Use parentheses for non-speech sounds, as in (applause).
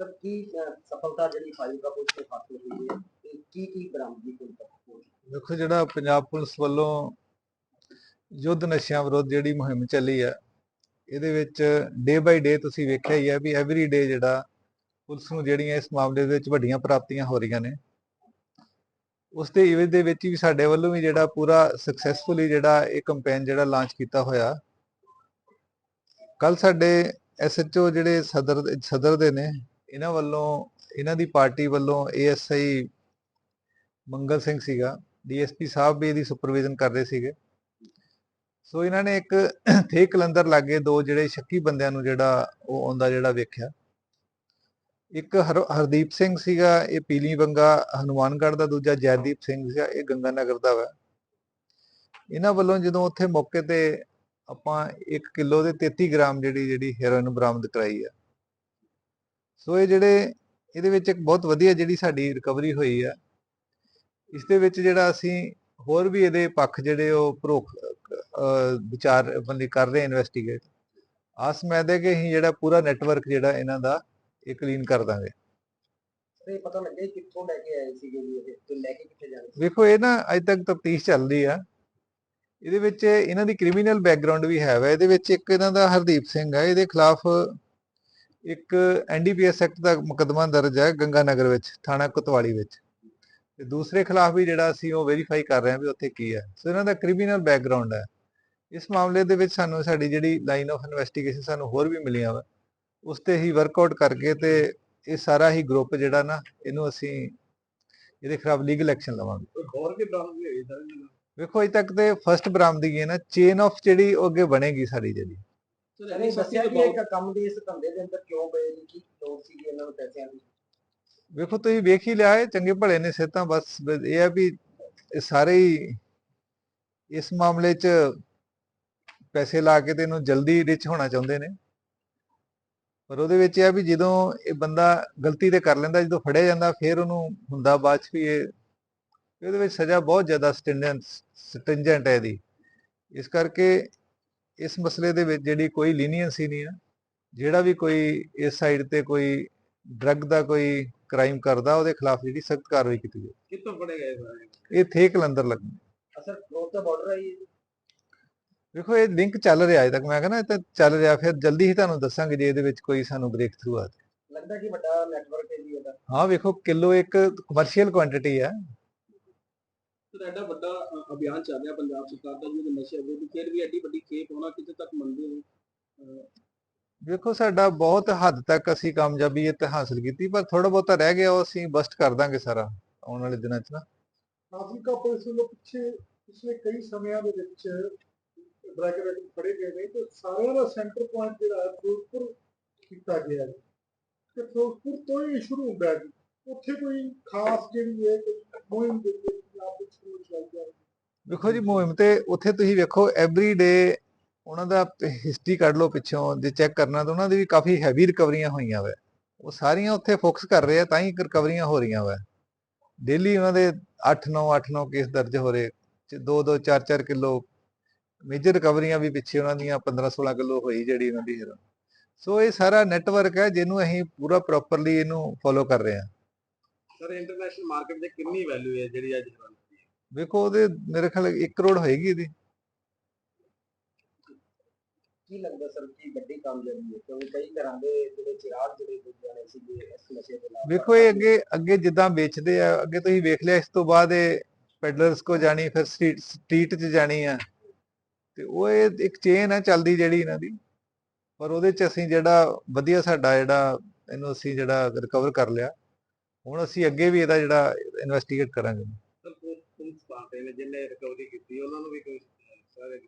Sir, ਕੀ ਸਫਲਤਾ ਜਿਹੜੀ file police ਨੇ ਹਾਸਲ ਹੋਈ ਹੈ, ਤੇ ਕੀ ਕੀ ਬਰਾਮਦਗੀ ਹੋਈ ਤੱਕ ਦੇਖੋ ਜਿਹੜਾ ਪੰਜਾਬ ਪੁਲਿਸ ਵੱਲੋਂ ਯੁੱਧ ਨਸ਼ਿਆਂ ਵਿਰੁੱਧ ਜਿਹੜੀ ਮੁਹਿੰਮ ਚੱਲੀ ਆ ਇਹਦੇ ਵਿੱਚ ਡੇ ਬਾਈ ਡੇ ਤੁਸੀਂ ਵੇਖਿਆ ਹੀ ਆ ਵੀ ਐਵਰੀ ਡੇ ਜਿਹੜਾ ਪੁਲਿਸ ਨੂੰ ਜਿਹੜੀਆਂ ਇਸ ਮਾਮਲੇ ਦੇ ਵਿੱਚ ਵੱਡੀਆਂ ਪ੍ਰਾਪਤੀਆਂ ਹੋ ਰਹੀਆਂ ਨੇ। ਉਸ ਦੇ ਇਵੇਂ ਦੇ ਵਿੱਚ ਵੀ ਸਾਡੇ ਵੱਲੋਂ ਵੀ ਜਿਹੜਾ ਪੂਰਾ ਸਕਸੈਸਫੁਲੀ ਜਿਹੜਾ ਇਹ ਕੈਂਪੇਨ ਜਿਹੜਾ ਲਾਂਚ ਕੀਤਾ ਹੋਇਆ ਕੱਲ ਸਾਡੇ ਐਸਐਚਓ ਜਿਹੜੇ ਸਦਰ ਸਦਰ ਦੇ ਨੇ ਇਹਨਾਂ ਵੱਲੋਂ, ਇਹਨਾਂ ਦੀ ਪਾਰਟੀ ਵੱਲੋਂ ਏਐਸਆਈ ਮੰਗਲ ਸਿੰਘ ਸੀਗਾ ਡੀਐਸਪੀ ਸਾਹਿਬ ਵੀ ਇਹਦੀ ਸੁਪਰਵਿਜ਼ਨ ਕਰ ਰਹੇ ਸੀਗੇ। ਸੋ ਇਹਨਾਂ ਨੇ ਇੱਕ (clears throat) ਥੇ ਕਲੰਦਰ ਲਾਗੇ ਦੋ ਜਿਹੜੇ ਸ਼ੱਕੀ ਬੰਦਿਆਂ ਨੂੰ ਜਿਹੜਾ ਉਹ ਆਉਂਦਾ ਜਿਹੜਾ ਵੇਖਿਆ। ਇੱਕ ਹਰ- ਹਰਦੀਪ ਸਿੰਘ ਸੀਗਾ, ਇਹ ਪੀਲੀ ਬੰਗਾ ਹਨੂਮਾਨਗੜ੍ਹ ਦਾ ਦੂਜਾ, ਜੈਦੀਪ ਸਿੰਘ ਸੀਗਾ, ਇਹ ਗੰਗਾ ਨਗਰ ਦਾ ਵਾ। ਇਹਨਾਂ ਵੱਲੋਂ ਜਦੋਂ ਉੱਥੇ ਮੌਕੇ ਤੇ ਆਪਾਂ 1 ਕਿਲੋ ਦੇ 33 ਗ੍ਰਾਮ ਜਿਹੜੀ ਜਿਹੜੀ ਹੈਰੋਇਨ ਬਰਾਮਦ ਕਰਾਈ ਆ ਸੋ ਇਹ ਜਿਹੜੇ ਇਹਦੇ ਵਿੱਚ ਇੱਕ ਬਹੁਤ ਵਧੀਆ ਜਿਹੜੀ ਸਾਡੀ ਰਿਕਵਰੀ ਹੋਈ ਆ ਇਸ ਦੇ ਵਿੱਚ ਜਿਹੜਾ ਅਸੀਂ ਹੋਰ ਵੀ ਇਹਦੇ ਪੱਖ ਜਿਹੜੇ ਉਹ ਪ੍ਰੋਖ ਵਿਚਾਰ ਬੰਦੇ ਕਰ ਰਹੇ ਇਨਵੈਸਟੀਗੇਟ ਆਸ ਮੈਦ ਹੈ ਕਿ ਅਸੀਂ ਜਿਹੜਾ ਪੂਰਾ ਨੈਟਵਰਕ ਜਿਹੜਾ ਇਹਨਾਂ ਦਾ ਇਹ ਕਲੀਨ ਕਰ ਦਾਂਗੇ। ਤੇ ਪਤਾ ਲੱਗਿਆ ਕਿੱਥੋਂ ਲੈ ਕੇ ਆਏ ਸੀਗੇ ਜੀ ਇਹ ਤੇ ਲੈ ਕੇ ਕਿੱਥੇ ਜਾਣੇ ਵੇਖੋ ਇਹ ਨਾ ਅਜੇ ਤੱਕ ਤਫਤੀਸ਼ ਚੱਲਦੀ ਆ। ਇਹਦੇ ਵਿੱਚ ਇਹਨਾਂ ਦੀ ਕ੍ਰਿਮੀਨਲ ਬੈਕਗ੍ਰਾਉਂਡ ਵੀ ਹੈ ਵਾ। ਇਹਦੇ ਵਿੱਚ ਇੱਕ ਇਹਨਾਂ ਦਾ ਹਰਦੀਪ ਸਿੰਘ ਹੈ ਇਹਦੇ ਖਿਲਾਫ ਇੱਕ ਐਨਡੀਪੀਐਸ ਐਕਟ ਦਾ ਮੁਕੱਦਮਾ ਦਰਜ ਹੈ ਗੰਗਾਨਗਰ ਵਿੱਚ ਥਾਣਾ ਕੋਤਵਾਲੀ ਵਿੱਚ। ਤੇ ਦੂਸਰੇ ਖਿਲਾਫ ਵੀ ਜਿਹੜਾ ਅਸੀਂ ਉਹ ਵੈਰੀਫਾਈ ਕਰ ਰਹੇ ਹਾਂ ਵੀ ਉੱਥੇ ਕੀ ਹੈ। ਸੋ ਇਹਨਾਂ ਦਾ ਕ੍ਰਿਮੀਨਲ ਬੈਕਗ੍ਰਾਉਂਡ ਹੈ। ਇਸ ਮਾਮਲੇ ਦੇ ਵਿੱਚ ਸਾਨੂੰ ਸਾਡੀ ਜਿਹੜੀ ਲਾਈਨ ਆਫ ਇਨਵੈਸਟੀਗੇਸ਼ਨ ਸਾਨੂੰ ਹੋਰ ਵੀ ਮਿਲੀਆਂ ਵਾ। ਉਸ ਤੇ ਹੀ ਵਰਕਆਊਟ ਕਰਕੇ ਤੇ ਇਹ ਸਾਰਾ ਹੀ ਗਰੁੱਪ ਜਿਹੜਾ ਨਾ ਇਹਨੂੰ ਅਸੀਂ ਇਹਦੇ ਖਿਲਾਫ ਲੀਗਲ ਐਕਸ਼ਨ ਲਵਾਂਗੇ। ਹੋਰ ਵੀ ਬਰਾਮਦ ਹੋਈ ਸਰ ਵੇਖੋ ਅਜੇ ਤੱਕ ਤੇ ਫਰਸਟ ਬਰਾਮਦਗੀ ਹੈ ਨਾ ਚੇਨ ਆਫ ਜਿਹੜੀ ਅੱਗੇ ਬਣੇਗੀ ਸਾਡੀ ਜਿਹੜੀ। ਇਹ ਦੱਸਿਆ ਕਿ ਇੱਕ ਕੰਮ ਦੀ ਇਸ ਧੰਦੇ ਦੇ ਅੰਦਰ ਕਿਉਂ ਪਏ ਜੀ ਕੀ ਲੋੜ ਸੀ ਇਹਨਾਂ ਨੂੰ ਪੈਸਿਆਂ ਦੀ? ਵੇਖੋ ਤੁਸੀਂ ਵੇਖ ਹੀ ਲਿਆ ਹੈ ਚੰਗੇ ਭਲੇ ਨੇ ਸਿਹਤਾਂ ਬਸ ਇਹ ਆ ਵੀ ਇਹ ਸਾਰੇ ਹੀ ਇਸ ਮਾਮਲੇ 'ਚ ਪੈਸੇ ਲਾ ਕੇ ਤੇ ਇਹਨੂੰ ਜਲਦੀ ਰਿਚ ਹੋਣਾ ਚਾਹੁੰਦੇ ਨੇ। ਪਰ ਉਹਦੇ ਵਿੱਚ ਇਹ ਆ ਵੀ ਜਦੋਂ ਇਹ ਬੰਦਾ ਗਲਤੀ ਤੇ ਕਰ ਲੈਂਦਾ ਜਦੋਂ ਫੜਿਆ ਜਾਂਦਾ ਫਿਰ ਉਹਨੂੰ ਹੁੰਦਾ ਬਾਅਦ 'ਚ ਵੀ ਇਹ ਇਹਦੇ ਵਿੱਚ ਸਜ਼ਾ ਬਹੁਤ ਜ਼ਿਆਦਾ ਸਟੈਂਡੈਂਟ ਸਟਿੰਜੈਂਟ ਹੈ ਇਹਦੀ। ਇਸ ਕਰਕੇ ਇਸ ਮਸਲੇ ਦੇ ਵਿੱਚ ਜਿਹੜੀ ਕੋਈ ਲੀਨੀਅੰਸੀ ਨਹੀਂ ਆ ਜਿਹੜਾ ਵੀ ਕੋਈ ਇਸ ਸਾਈਡ ਤੇ ਕੋਈ ਡਰੱਗ ਦਾ ਕੋਈ ਕ੍ਰਾਈਮ ਕਰਦਾ ਉਹਦੇ ਖਿਲਾਫ ਜਿਹੜੀ ਸਖਤ ਕਾਰਵਾਈ ਕੀਤੀ ਜਾਵੇ ਕਿੱਥੋਂ ਫੜੇ ਗਏ ਸਾਰੇ ਇਹ? ਥੇ ਕਲੰਦਰ ਲੱਗ ਅਸਰ ਕ੍ਰੋਸ ਦਾ ਬਾਰਡਰ ਹੈ ਜੀ ਵੇਖੋ ਇਹ ਲਿੰਕ ਚੱਲ ਰਿਹਾ ਅਜੇ ਤੱਕ। ਮੈਂ ਕਹਿੰਦਾ ਇਹ ਤਾਂ ਚੱਲ ਰਿਹਾ ਫਿਰ ਜਲਦੀ ਹੀ ਤੁਹਾਨੂੰ ਦੱਸਾਂਗੇ ਜੇ ਇਹਦੇ ਵਿੱਚ ਕੋਈ ਸਾਨੂੰ ਬ੍ਰੇਕ ਥਰੂ ਆ ਲੱਗਦਾ ਕਿ ਵੱਡਾ ਨੈਟਵਰਕ ਹੈ ਜੀ ਇਹਦਾ। ਹਾਂ ਵੇਖੋ ਕਿਲੋ ਇੱਕ ਕਮਰਸ਼ੀਅਲ ਕੁਆਂਟੀਟੀ ਹੈ ਸਰ ਐਡਾ ਵੱਡਾ ਅਭਿਆਨ ਚੱਲ ਰਿਹਾ ਪੰਜਾਬ ਸਰਕਾਰ ਦਾ ਜਿਹਦੇ ਨਸ਼ੇ ਵਿਰੁੱਧ ਫਿਰ ਵੀ ਐਡੀ ਵੱਡੀ ਖੇਪ ਹੋਣਾ ਕਿਤੇ ਤੱਕ ਮੰਨਦੇ ਹੋ? ਵੇਖੋ ਸਾਡਾ ਬਹੁਤ ਹੱਦ ਤੱਕ ਅਸੀਂ ਕਾਮਯਾਬੀ ਇਹ ਤੇ ਹਾਸਲ ਕੀਤੀ ਪਰ ਥੋੜਾ ਬਹੁਤਾ ਰਹਿ ਗਿਆ ਉਹ ਅਸੀਂ ਬਸਟ ਕਰ ਦਾਂਗੇ ਸਾਰਾ ਆਉਣ ਵਾਲੇ ਦਿਨਾਂ 'ਚ ਨਾ। ਫਾਜ਼ਿਲਕਾ ਪੁਲਿਸ ਵੱਲੋਂ ਪਿੱਛੇ ਪਿਛਲੇ ਕਈ ਸਮਿਆਂ ਦੇ ਵਿੱਚ ਰੈਡ ਫੜੇ ਗਏ ਨੇ ਤੇ ਸਾਰਿਆਂ ਦਾ ਸੈਂਟਰ ਪੁਆਇੰਟ ਜਿਹੜਾ ਹੈ ਫਿਰੋਜ਼ਪੁਰ ਕੀਤਾ ਗਿਆ ਹੈ। ਤੇ ਫਿਰੋਜ਼ਪੁਰ ਤੋਂ ਹੀ ਸ਼ੁਰੂ ਹੁੰਦਾ ਹੈ ਜੀ। ਉੱਥੇ ਕੋਈ ਖਾਸ ਜਿਹੜੀ ਹੈ ਕੋਈ ਮੁਹਿੰਮ ਜਿਹੜੀ ਹੈ ਵੇਖੋ ਜੀ, ਮੁਹਿੰਮ ਤੇ ਉੱਥੇ ਤੁਸੀਂ ਵੇਖੋ ਐਵਰੀ ਡੇ ਉਹਨਾਂ ਦਾ ਹਿਸਟਰੀ ਕੱਢ ਲਓ ਪਿੱਛੋਂ, ਜੇ ਚੈੱਕ ਕਰਨਾ ਤਾਂ ਉਹਨਾਂ ਦੀ ਵੀ ਕਾਫੀ ਹੈਵੀ ਰਿਕਵਰੀਆਂ ਹੋਈਆਂ ਵਾ। ਉਹ ਸਾਰੀਆਂ ਉੱਥੇ ਫੋਕਸ ਕਰ ਰਹੇ ਆ, ਤਾਂ ਹੀ ਰਿਕਵਰੀਆਂ ਹੋ ਰਹੀਆਂ ਵਾ। ਡੇਲੀ ਉਹਨਾਂ ਦੇ 8-9 8-9 ਕੇਸ ਦਰਜ ਹੋ ਰਹੇ 2-2 4-4 ਕਿਲੋ। ਮੇਜਰ ਰਿਕਵਰੀਆਂ ਵੀ ਪਿੱਛੇ ਉਹਨਾਂ ਦੀਆਂ 15-16 ਕਿਲੋ ਹੋਈ ਜਿਹੜੀ ਉਹਨਾਂ ਦੀ। ਸੋ ਇਹ ਸਾਰਾ ਨੈਟਵਰਕ ਹੈ, ਜਿਹਨੂੰ ਅਸੀਂ ਪੂਰਾ ਪ੍ਰੋਪਰਲੀ ਇਹਨੂੰ ਫੋਲੋ ਕਰ ਰਹੇ ਹਾਂ। ਸਰ ਇੰਟਰਨੈਸ਼ਨਲ ਮਾਰਕੀਟ 'ਚ ਕਿੰਨੀ ਵੈਲਿਊ ਹੈ ਜਿਹੜੀ ਅੱਜ ਵੇਖੋ ਉਹਦੇ ਮੇਰੇ ਖਿਆਲ 1 ਕਰੋੜ ਹੋਏਗੀ ਇਹਦੀ। ਕੀ ਲੱਗਦਾ ਸਰ ਕੀ ਵੱਡੀ ਕਾਮਯਾਬੀ ਹੈ? ਕਿਉਂਕਿ ਕਈ ਘਰਾਂ ਦੇ ਜਿਹੜੇ ਚਿਰਾਗ ਜਿਹੜੇ ਬੁੱਝ ਜਾਣੇ ਸੀਗੇ ਇਸ ਨਸ਼ੇ ਦੇ ਨਾਲ ਵੇਖੋ ਇਹ ਅੱਗੇ ਅੱਗੇ ਜਿੱਦਾਂ ਵੇਚਦੇ ਆ ਅੱਗੇ ਤੁਸੀਂ ਵੇਖ ਲਿਆ ਇਸ ਤੋਂ ਬਾਅਦ ਇਹ ਪੈਡਲਰਸ ਕੋ ਜਾਣੀ ਫਿਰ ਸਟਰੀਟ ਸਟਰੀਟ 'ਚ ਜਾਣੀ ਆ। ਤੇ ਉਹ ਇਹ ਇੱਕ ਚੇਨ ਆ ਚੱਲਦੀ ਜਿਹੜੀ ਇਹਨਾਂ ਦੀ। ਪਰ ਉਹਦੇ 'ਚ ਅਸੀਂ ਜਿਹੜਾ ਵਧੀਆ ਸਾਡਾ ਜਿਹੜਾ ਇਹਨੂੰ ਅਸੀਂ ਜਿਹੜਾ ਰਿਕਵਰ ਕਰ ਲਿਆ। ਹੁਣ ਅਸੀਂ ਅੱਗੇ ਵੀ ਇਹਦਾ ਜਿਹੜਾ ਇਨਵੈਸਟੀਗੇਟ ਕਰਾਂਗੇ। ਸਰ, ਪੁਲਿਸ ਪਾਰਟੀ ਨੇ ਜਿਹਨੇ ਰਿਕਵਰੀ ਕੀਤੀ, ਉਹਨਾਂ ਨੂੰ ਵੀ ਕੋਈ ਸਾਰੇ